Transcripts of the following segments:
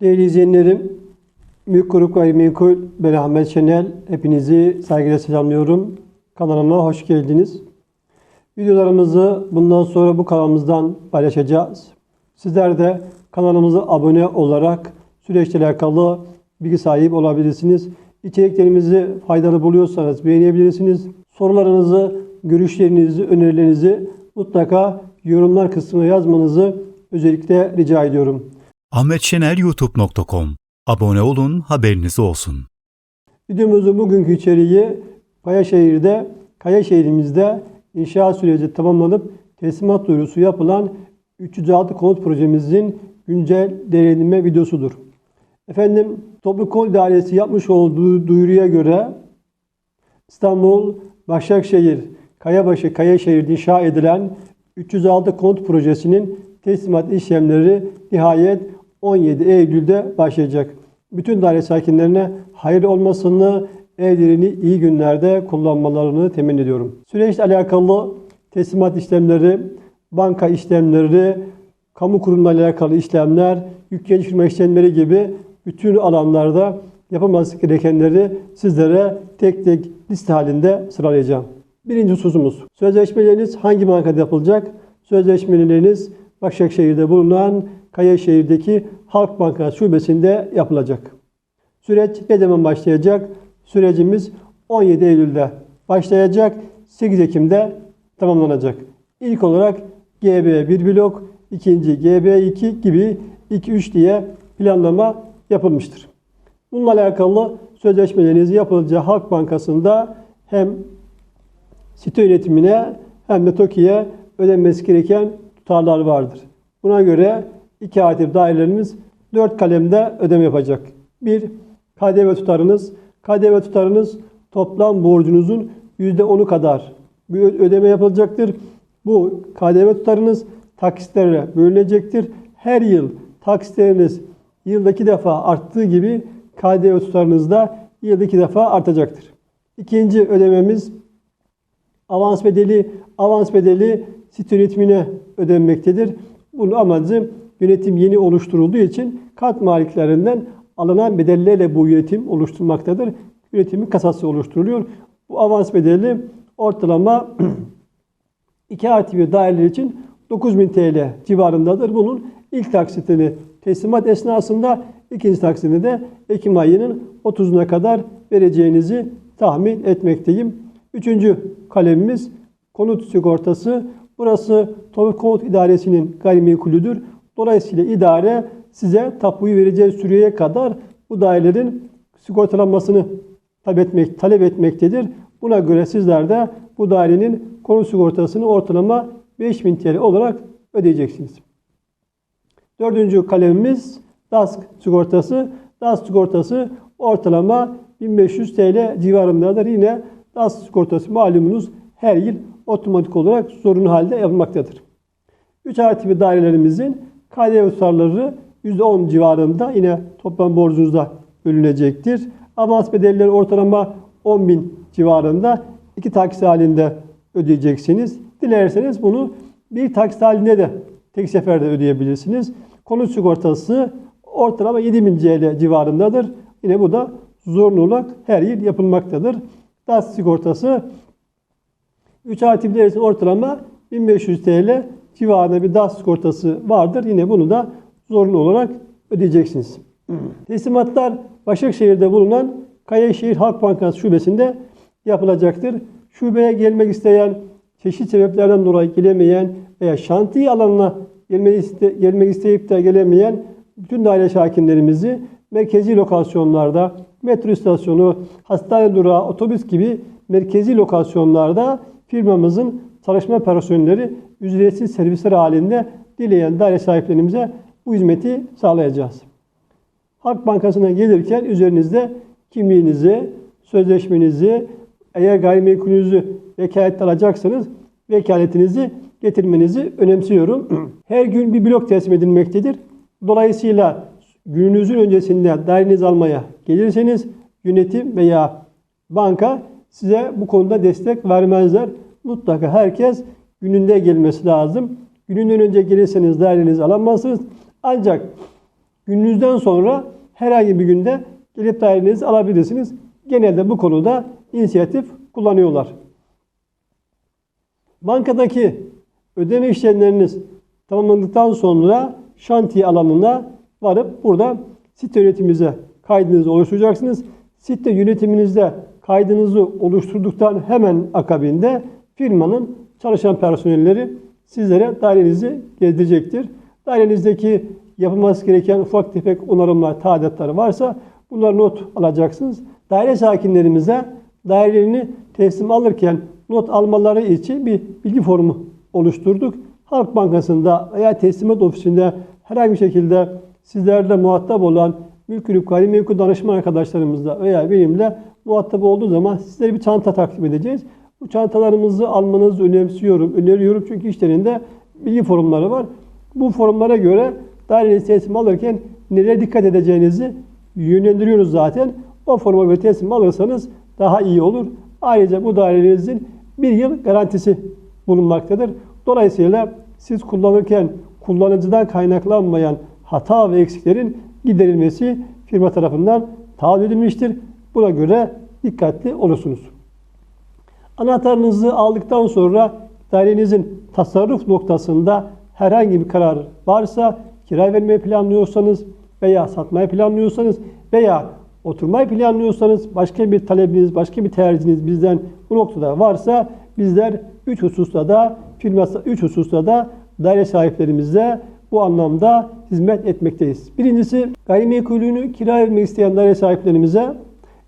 Değerli izleyenlerim, Mülk Grup Gayrimenkul, ben Şenel. Hepinizi saygıyla selamlıyorum. Kanalıma hoş geldiniz. Videolarımızı bundan sonra bu kanalımızdan paylaşacağız. Sizler de kanalımıza abone olarak süreçle alakalı bilgi sahibi olabilirsiniz. İçeriklerimizi faydalı buluyorsanız beğenebilirsiniz. Sorularınızı, görüşlerinizi, önerilerinizi mutlaka yorumlar kısmına yazmanızı özellikle rica ediyorum. ahmetşeneryoutube.com Abone olun, haberiniz olsun. Videomuzun bugünkü içeriği Kayaşehir'de, Kayaşehir'imizde inşaat süreci tamamlanıp teslimat duyurusu yapılan 306 konut projemizin güncel değerlendirme videosudur. Efendim, Toplu Konut İdaresi yapmış olduğu duyuruya göre İstanbul, Başakşehir, Kayabaşı, Kayaşehir'de inşa edilen 306 konut projesinin teslimat işlemleri nihayet 17 Eylül'de başlayacak. Bütün daire sakinlerine hayırlı olmasını, evlerini iyi günlerde kullanmalarını temin ediyorum. Süreçle alakalı teslimat işlemleri, banka işlemleri, kamu kurumlarıyla alakalı işlemler, yük geliştirme işlemleri gibi bütün alanlarda yapılması gerekenleri sizlere tek tek liste halinde sıralayacağım. Birinci hususumuz. Sözleşmeleriniz hangi bankada yapılacak? Sözleşmeleriniz Başakşehir'de bulunan Kayaşehir'deki Halk Bankası şubesinde yapılacak. Süreç ne zaman başlayacak? Sürecimiz 17 Eylül'de başlayacak. 8 Ekim'de tamamlanacak. İlk olarak GB1 blok, ikinci GB2 gibi 2-3 diye planlama yapılmıştır. Bununla alakalı sözleşmeleriniz yapılacağı Halk Bankası'nda hem site yönetimine hem de TOKİ'ye ödenmesi gereken tutarlar vardır. Buna göre iki aktif dairelerimiz 4 kalemde ödeme yapacak. 1. KDV tutarınız. KDV tutarınız toplam borcunuzun %10'u kadar bir ödeme yapılacaktır. Bu KDV tutarınız taksitlere bölünecektir. Her yıl taksitleriniz yılda iki defa arttığı gibi KDV tutarınız da yılda iki defa artacaktır. İkinci ödememiz avans bedeli. Avans bedeli site yönetimine ödenmektedir. Bunun amacı yönetim yeni oluşturulduğu için kat maliklerinden alınan bedellerle bu yönetim oluşturmaktadır. Yönetimin kasası oluşturuluyor. Bu avans bedeli ortalama 2 artı bir daireler için 9000 TL civarındadır. Bunun ilk taksitini teslimat esnasında ikinci taksitini de Ekim ayının 30'una kadar vereceğinizi tahmin etmekteyim. Üçüncü kalemimiz konut sigortası. Burası Toplu Konut İdaresi'nin gayrimenkulüdür. Dolayısıyla idare size tapuyu vereceği süreye kadar bu dairelerin sigortalanmasını talep, etmek, talep etmektedir. Buna göre sizler de bu dairenin konut sigortasını ortalama 5000 TL olarak ödeyeceksiniz. Dördüncü kalemimiz DASK sigortası. DASK sigortası ortalama 1500 TL civarındadır. Yine DASK sigortası malumunuz her yıl otomatik olarak zorunlu halde yapılmaktadır. 3 artı bir dairelerimizin KDV tutarları %10 civarında yine toplam borcunuzda bölünecektir. Avans bedelleri ortalama 10.000 civarında iki taksit halinde ödeyeceksiniz. Dilerseniz bunu bir taksit halinde de tek seferde ödeyebilirsiniz. Konut sigortası ortalama 7000 TL civarındadır. Yine bu da zorunlu olarak her yıl yapılmaktadır. DAS sigortası 3 artı ortalama 1500 TL civarında bir DAS sigortası vardır. Yine bunu da zorunlu olarak ödeyeceksiniz. Teslimatlar Başakşehir'de bulunan Kayaşehir Halk Bankası şubesinde yapılacaktır. Şubeye gelmek isteyen, çeşitli sebeplerden dolayı gelemeyen veya şantiye alanına gelmek, iste, gelmek isteyip de gelemeyen bütün daire sakinlerimizi merkezi lokasyonlarda, metro istasyonu, hastane durağı, otobüs gibi merkezi lokasyonlarda firmamızın çalışma personelleri ücretsiz servisler halinde dileyen daire sahiplerimize bu hizmeti sağlayacağız. Halk Bankası'na gelirken üzerinizde kimliğinizi, sözleşmenizi, eğer gayrimenkulünüzü vekalet alacaksanız vekaletinizi getirmenizi önemsiyorum. Her gün bir blok teslim edilmektedir. Dolayısıyla gününüzün öncesinde dairenizi almaya gelirseniz yönetim veya banka size bu konuda destek vermezler. Mutlaka herkes gününde gelmesi lazım. Gününden önce gelirseniz dairenizi alamazsınız. Ancak gününüzden sonra herhangi bir günde gelip dairenizi alabilirsiniz. Genelde bu konuda inisiyatif kullanıyorlar. Bankadaki ödeme işlemleriniz tamamlandıktan sonra şantiye alanına varıp burada site yönetiminize kaydınızı oluşturacaksınız. Site yönetiminizde kaydınızı oluşturduktan hemen akabinde firmanın çalışan personelleri sizlere dairenizi gezdirecektir. Dairenizdeki yapılması gereken ufak tefek onarımlar, tadilatları varsa bunları not alacaksınız. Daire sakinlerimize dairelerini teslim alırken not almaları için bir bilgi formu oluşturduk. Halk Bankası'nda veya teslimat ofisinde herhangi bir şekilde sizlerle muhatap olan mülkülük gayrimenkul danışman arkadaşlarımızla veya benimle muhatap olduğu zaman sizlere bir çanta takdim edeceğiz. Bu çantalarımızı almanızı önemsiyorum, öneriyorum çünkü işlerinde bilgi forumları var. Bu forumlara göre dairenizi teslim alırken nelere dikkat edeceğinizi yönlendiriyoruz zaten. O forma göre teslim alırsanız daha iyi olur. Ayrıca bu dairenizin bir yıl garantisi bulunmaktadır. Dolayısıyla siz kullanırken kullanıcıdan kaynaklanmayan hata ve eksiklerin giderilmesi firma tarafından taahhüt edilmiştir. Buna göre dikkatli olursunuz. Anahtarınızı aldıktan sonra dairenizin tasarruf noktasında herhangi bir karar varsa kira vermeyi planlıyorsanız veya satmayı planlıyorsanız veya oturmayı planlıyorsanız başka bir talebiniz, başka bir tercihiniz bizden bu noktada varsa bizler 3 hususta da firma 3 hususta da daire sahiplerimize bu anlamda hizmet etmekteyiz. Birincisi gayrimenkulünü kira vermek isteyen daire sahiplerimize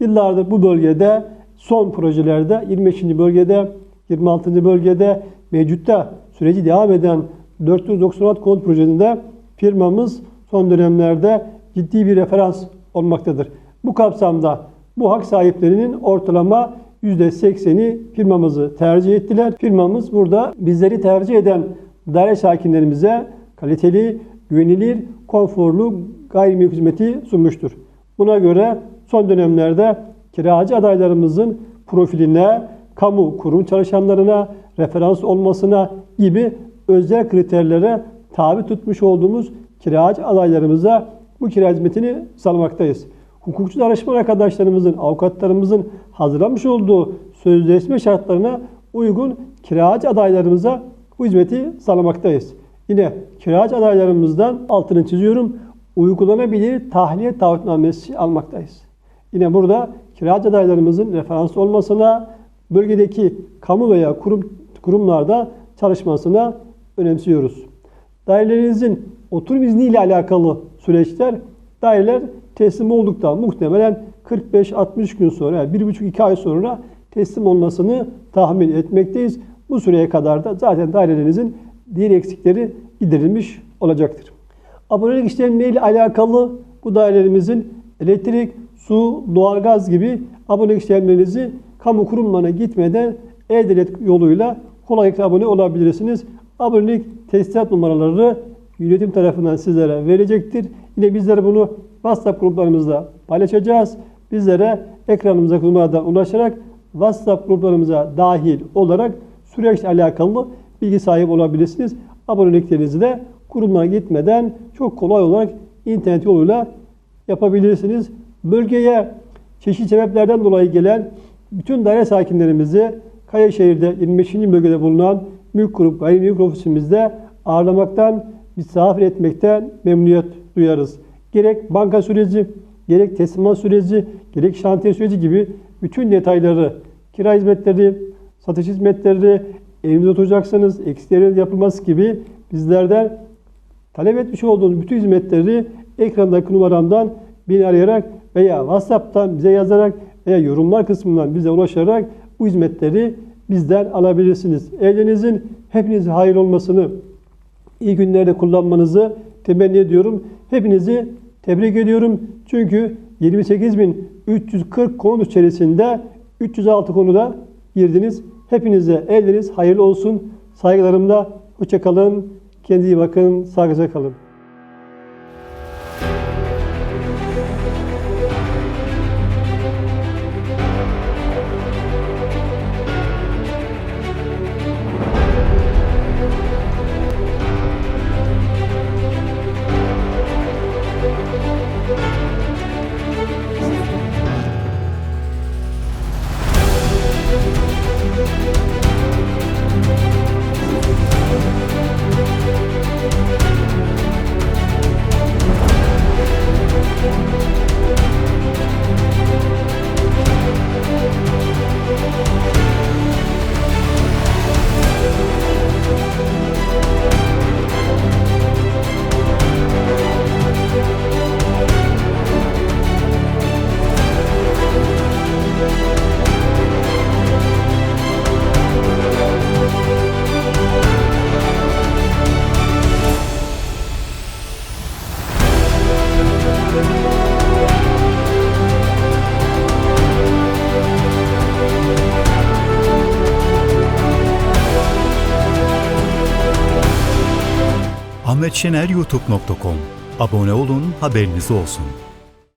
yıllardır bu bölgede son projelerde 25. bölgede 26. bölgede mevcutta süreci devam eden 496 konut projesinde firmamız son dönemlerde ciddi bir referans olmaktadır. Bu kapsamda bu hak sahiplerinin ortalama %80'i firmamızı tercih ettiler. Firmamız burada bizleri tercih eden daire sakinlerimize kaliteli, güvenilir, konforlu gayrimenkul hizmeti sunmuştur. Buna göre son dönemlerde kiracı adaylarımızın profiline, kamu kurum çalışanlarına, referans olmasına gibi özel kriterlere tabi tutmuş olduğumuz kiracı adaylarımıza bu kira hizmetini sağlamaktayız. Hukukçu danışman arkadaşlarımızın, avukatlarımızın hazırlamış olduğu sözleşme şartlarına uygun kiracı adaylarımıza bu hizmeti sağlamaktayız. Yine kiracı adaylarımızdan altını çiziyorum. Uygulanabilir tahliye taahhütnamesi almaktayız. Yine burada kiracı adaylarımızın referans olmasına, bölgedeki kamu veya kurum kurumlarda çalışmasına önemsiyoruz. Dairelerinizin oturum izni ile alakalı süreçler daireler teslim olduktan muhtemelen 45-60 gün sonra yani 1,5-2 ay sonra teslim olmasını tahmin etmekteyiz. Bu süreye kadar da zaten dairelerinizin diğer eksikleri giderilmiş olacaktır. Abonelik işlemleriyle alakalı bu dairelerimizin elektrik, su, doğalgaz gibi abonelik işlemlerinizi kamu kurumlarına gitmeden e-devlet yoluyla kolaylıkla abone olabilirsiniz. Abonelik tesisat numaraları yönetim tarafından sizlere verecektir. Yine bizler bunu WhatsApp gruplarımızda paylaşacağız. Bizlere ekranımızdaki numaradan ulaşarak WhatsApp gruplarımıza dahil olarak süreçle alakalı bilgi sahibi olabilirsiniz. Aboneliklerinizi de kurumlara gitmeden çok kolay olarak internet yoluyla yapabilirsiniz. Bölgeye çeşitli sebeplerden dolayı gelen bütün daire sakinlerimizi Kayaşehir'de 25. bölgede bulunan Mülk Grup Gayrimenkul Ofisimizde ağırlamaktan, misafir etmekten memnuniyet duyarız. Gerek banka süreci, gerek teslimat süreci, gerek şantiye süreci gibi bütün detayları, kira hizmetleri, satış hizmetleri, evinizde oturacaksınız, eksiklerin yapılması gibi bizlerden talep etmiş olduğunuz bütün hizmetleri ekrandaki numaramdan beni arayarak veya WhatsApp'tan bize yazarak veya yorumlar kısmından bize ulaşarak bu hizmetleri bizden alabilirsiniz. Evlerinizin hepinize hayırlı olmasını, iyi günlerde kullanmanızı temenni ediyorum. Hepinizi tebrik ediyorum. Çünkü 28.340 konu içerisinde 306 konuda girdiniz. Hepinize evleriniz hayırlı olsun. Saygılarımla hoşçakalın. Kendinize iyi bakın. Sağlıcakla kalın. Şener youtube.com Abone olun haberiniz olsun.